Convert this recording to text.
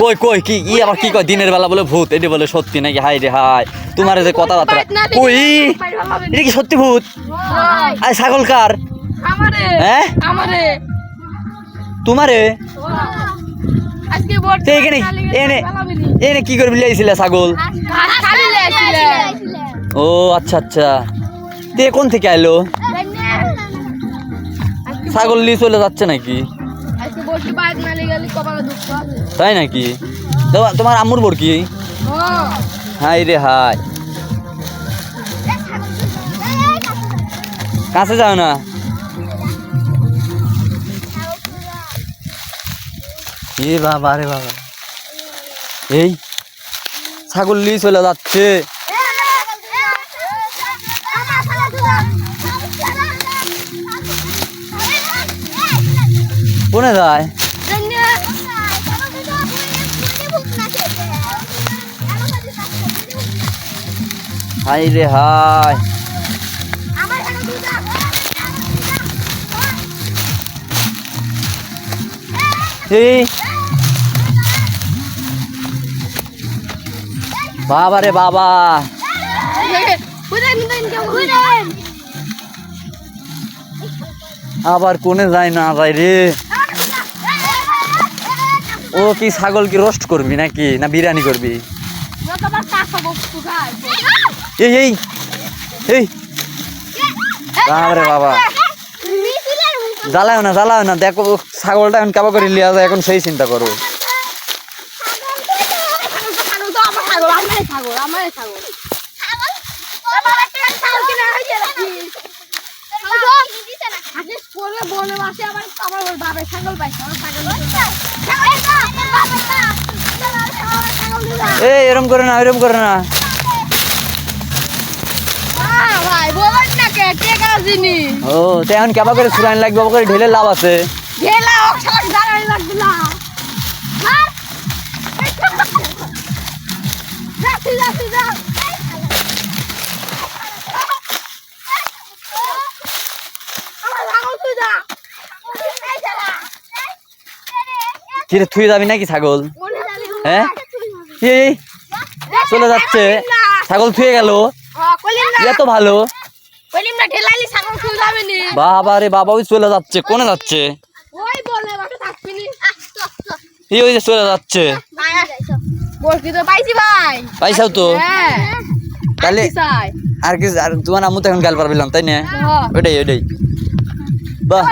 কই কই কি ই আবার কি কয়? দিনের বেলা বলে ভূত এটি বলে সত্যি নাকি? হাই রে হাই তোমার যে কথাবার্তা কই? এটা কি সত্যি ভূত? ছাগল কার? হ্যাঁ? তোমারে? এখানে এনে এনে কি ছাগল? ও আচ্ছা আচ্ছা। তে কোন থেকে আইলো? ছাগল নিয়ে চলে যাচ্ছে নাকি? তাই নাকি? তোমার আম্মুর বোর কি? হাই রে হাই। কাছে যাও না। এ বাবা রে বাবা। এই ছাগল নিয়ে চলে যাচ্ছে। কোনে যায়? হাই রে হাই। বাবা রে বাবা। আবার কোনে যায় না যায় রে? ও কি ছাগল কি রোস্ট করবি নাকি? না বিরিয়ানি করবি? এই এই এই। বাবা রে বাবা। জ্বালাও না জ্বালাও না। দেখো ছাগলটা এখন কাবা করে লিয়া যায় এখন সেই চিন্তা করো। ছাগল আমার ছাগল আমারই ছাগল। বনে বাসে আবার আমার ছাগল পাইছে আমার ছাগল এই এরম করে না এরম করে না। ভাই বলেন না কে কে কাজিনি ও তো এখন কাবা করে সুরাইন লাগবে বাবা করে ঢেলে লাভ আছে। দাঁড়াই লাগবে না। যাচ্ছি যা আমার ছাগল তুই যা এই যা কিরে থুই যাবি নাকি ছাগল? হ্যাঁ? এই, চলে যাচ্ছে। ছাগল থুয়ে গেল। এত ভালো। বাবা রে বাবা ওই চলে যাচ্ছে। কোনে যাচ্ছে? এই ওই যে চলে যাচ্ছে। পাইছাও তো। হ্যাঁ। তাহলে আর কি আর তোমার আম্মু তো এখন গাল পারবিলাম তাই না? ওটাই ওটাই বাহ।